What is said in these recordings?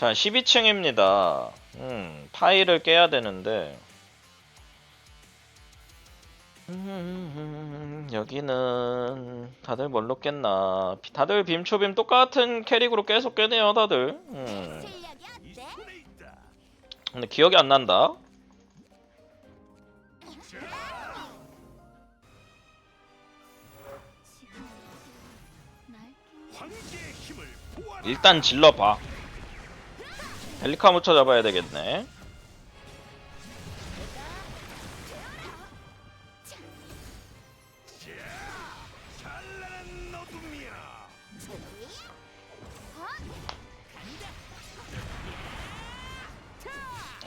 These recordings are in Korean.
자, 12층입니다. 음, 파일을 깨야 되는데. 음, 여기는 다들 뭘로 깼나? 비- 다들 빔초빔 똑같은 캐릭으로 계속 깨네요, 다들. 음? 근데 기억이 안 난다. 일단 질러봐. 벨리카 무쳐 잡아야 되겠네.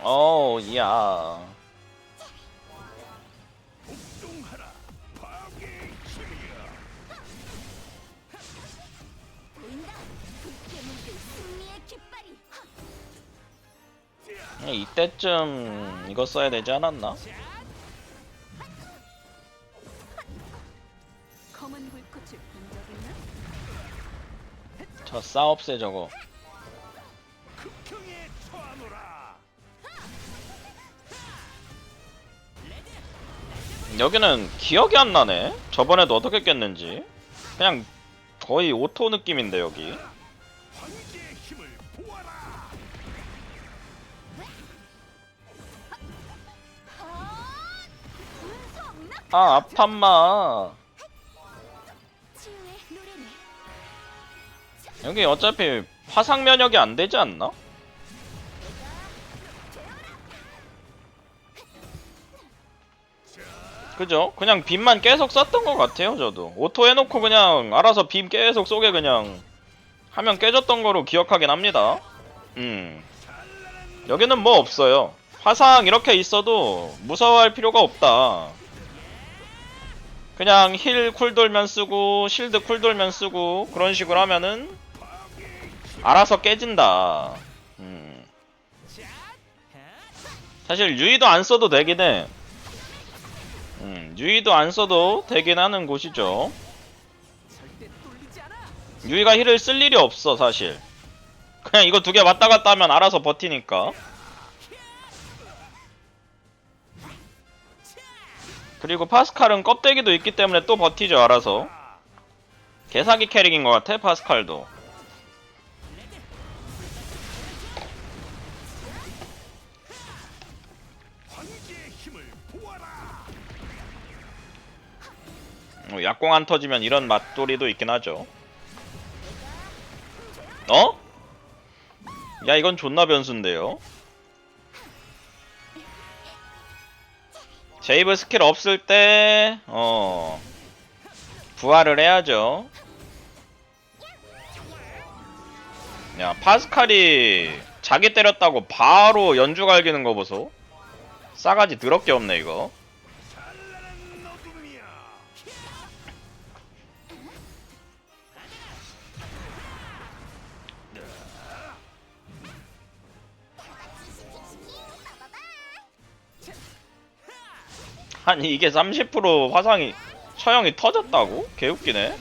어우, 야. 이때쯤 이거 써야 되지 않았나? 저 싸업세 저거. 여기는 기억이 안 나네. 저번에도 어떻게 깼는지. 그냥 거의 오토 느낌인데 여기. 아 노래네. 여기 어차피 화상 면역이 안 되지 않나? 그죠? 그냥 빔만 계속 쐈던 것 같아요, 저도. 오토 해놓고 그냥 알아서 빔 계속 쏘게 그냥 하면 깨졌던 거로 기억하긴 합니다. 음. 여기는 뭐 없어요. 화상 이렇게 있어도 무서워할 필요가 없다. 그냥 힐 쿨 돌면 쓰고, 실드 쿨 돌면 쓰고, 그런 식으로 하면은 알아서 깨진다. 음. 사실 유이도 안 써도 되긴 해. 음, 유이도 안 써도 되긴 하는 곳이죠. 유이가 힐을 쓸 일이 없어, 사실. 그냥 이거 두 개 왔다 갔다 하면 알아서 버티니까. 그리고 파스칼은 껍데기도 있기 때문에 또 버티죠, 알아서. 개사기 캐릭인 것 같아, 파스칼도. 어, 약공 안 터지면 이런 맛돌이도 있긴 하죠. 어? 야 이건 존나 변수인데요. 제이브 스킬 없을 때, 어, 부활을 해야죠. 야, 파스칼이 자기 때렸다고 바로 연주 갈기는 거 보소. 싸가지 더럽게 없네, 이거. 아니, 이게 30% 화상이, 처형이 터졌다고? 개웃기네.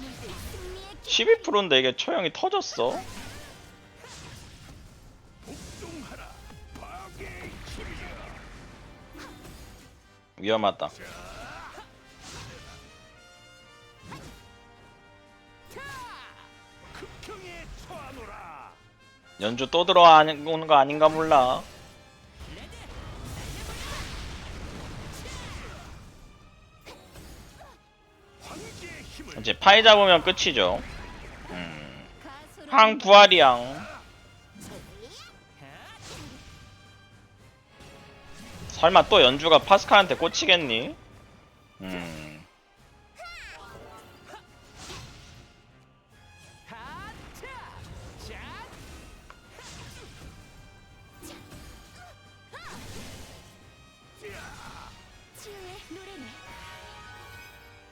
12%인데 이게 처형이 터졌어? 위험하다. 연주 또 들어오는 거 아닌가 몰라. 이제 파이 잡으면 끝이죠. 음. 항 부활이양. 설마 또 연주가 파스칼한테 꽂히겠니? 음.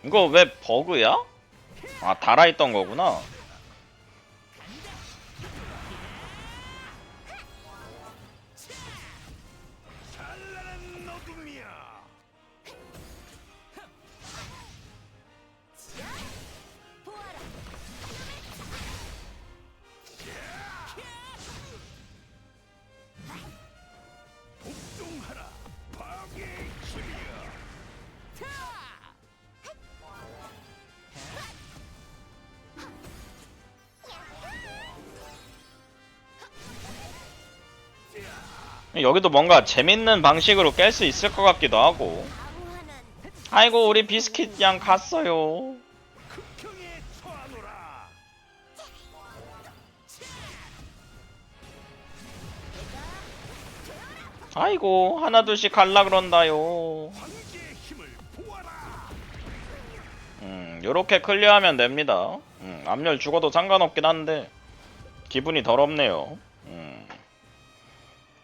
이거 왜 버그야? 아 달아있던 거구나. 여기도 뭔가 재밌는 방식으로 깰 수 있을 것 같기도 하고. 아이고 우리 비스킷 양 갔어요. 아이고 하나둘씩 갈라 그런다요. 음 요렇게 클리어하면 됩니다. 음, 앞열 죽어도 상관없긴 한데 기분이 더럽네요